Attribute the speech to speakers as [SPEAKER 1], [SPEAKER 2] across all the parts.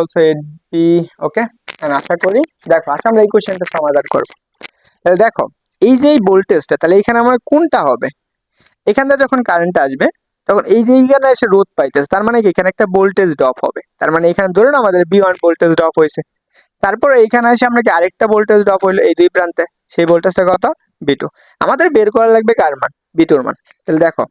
[SPEAKER 1] Also eight B okay আশা করি, দেখো আচ্ছা আমরা এই কোশ্চেনটা সমাধান করব। তাহলে দেখো, এই যে এই ভোল্টেজটা তাহলে এখানে আমার কোনটা হবে? এখানটা যখন কারেন্ট আসবে, তখন এই যে এসে রোধ পাইতেছে, তার মানে এখানে একটা ভোল্টেজ ড্রপ হবে। তার মানে এখানে ধরুন আমাদের বি ওয়ান ভোল্টেজ ড্রপ হয়েছে। তারপরে এইখানে এসে আমরা কি আরেকটা ভোল্টেজ ড্রপ হইল? এই দুই প্রান্তে। সেই ভোল্টেজটা কত? বি আমাদের বের করা লাগবে কার মান? বি টুর মান। তাহলে দেখো,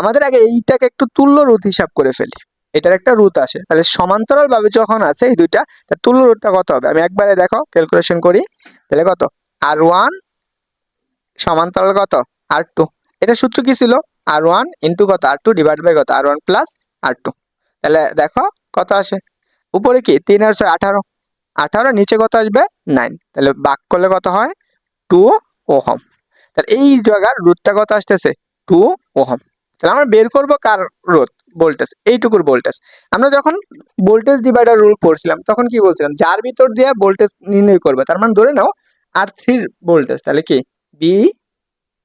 [SPEAKER 1] আমাদের আগে এইটাকে একটু তুল্য রোধ হিসাব করে ফেলি। এটার একটা রুট আছে। তাহলে সমান্তরাল ভাবে যখন আছে এই দুইটা তুল্য রুটটা কত হবে? আমি একবারে দেখো ক্যালকুলেশন করি। তাহলে কত? আর ওয়ান সমান্তরাল কত? আর টু এটা সূত্র কি ছিল? আর ওয়ান ইন্টু কত? আর টু ডিভাইড বাই কত? আর ওয়ান প্লাস আর টু তাহলে দেখো, কত আসে? উপরে কি? তিন আর ছয়, আঠারো। আঠারো নিচে কত আসবে? নাইন তাহলে বাক করলে কত হয়? Two ohm. তাহলে এই জায়গার রুটটা কত আসতেছে? Two ohm. তাহলে আমরা বের করব কার রোধ? ভোল্টেজ, এইটুকুর ভোল্টেজ। আমরা যখন ভোল্টেজ ডিভাইডার রুল পড়ছিলাম, তখন কি বলছিলাম? যার ভিতর দিয়ে ভোল্টেজ নির্ণয় করবে, তার মানে ধরে নাও আর থ্রির ভোল্টেজ, তাহলে কি? বি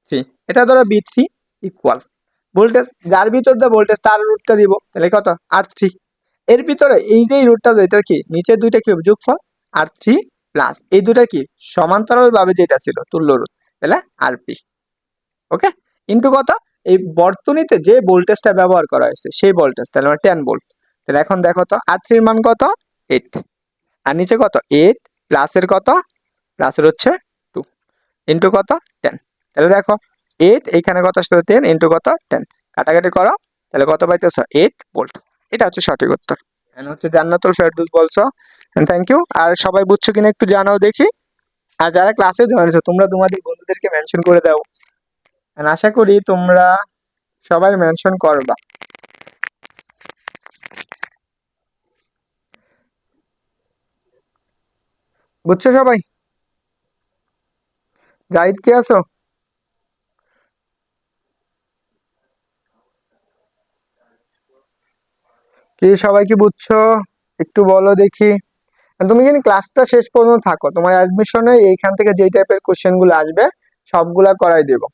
[SPEAKER 1] থ্রি এটা ধরো বি থ্রি ইকুয়াল ভোল্টেজ, যার ভিতর দিয়ে ভোল্টেজ, তার রুটটা দিব, তাহলে কত? আর থ্রি এর ভিতরে এই যে রুটটা এটার কি? নিচের দুইটা কি হবে? যোগফল আর থ্রি প্লাস এই দুটা কি? সমান্তরাল ভাবে যেটা ছিল, তুল্য রুট তাহলে আর পি ওকে ইন্টু কত? এই বর্তনীতে যে ভোল্টেজটা ব্যবহার করা হয়েছে, সেই ভোল্টেজ তাহলে আমার টেন ভোল্ট তাহলে এখন দেখো তো, আর থ্রির মান কত? এইট আর নিচে কত? এইট প্লাসের কত? প্লাসের হচ্ছে টু ইন্টু কত? টেন তাহলে দেখো এইট এইখানে কত আসছে? টেন ইন্টু কত? টেন কাটাকাটি করো, তাহলে কত পাইতেছ? এইট ভোল্ট এটা হচ্ছে সঠিক উত্তর। হচ্ছে জান্নাতুল ফেরদুস বলছো। থ্যাংক ইউ আর সবাই বুঝছ কিনা একটু জানাও দেখি। আর যারা ক্লাসে জয়েন তোমরা তোমাদের বন্ধুদেরকে মেনশন করে দাও। আশা করি তোমরা সবাই মেনশন করবা। বুঝছ সবাই? জাহিদ কে আছো? কি সবাই কি বুঝছ? একটু বলো দেখি। তুমি কিন্তু ক্লাসটা শেষ পর্যন্ত থাকো, তোমার অ্যাডমিশনে এইখান থেকে যেই টাইপের কোশ্চেনগুলো আসবে, সবগুলা করাই দেবো।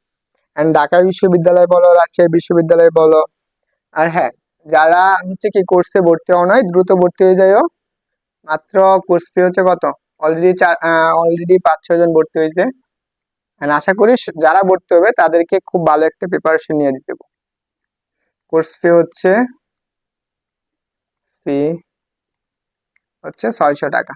[SPEAKER 1] অ্যান্ড ঢাকা বিশ্ববিদ্যালয় বলো, রাজশাহী বিশ্ববিদ্যালয় বলো। আর হ্যাঁ যারা হচ্ছে কি কোর্সে ভর্তি হওয়া নয় দ্রুত ভর্তি হয়ে যাইও। মাত্র কোর্স ফি হচ্ছে কত? অলরেডি চার অলরেডি পাঁচ ছয় জন ভর্তি হয়েছে। And আশা করি যারা ভর্তি হবে, তাদেরকে খুব ভালো একটা প্রিপারেশন নিয়ে দিতে কোর্স ফি হচ্ছে ফি হচ্ছে ছয়শো টাকা।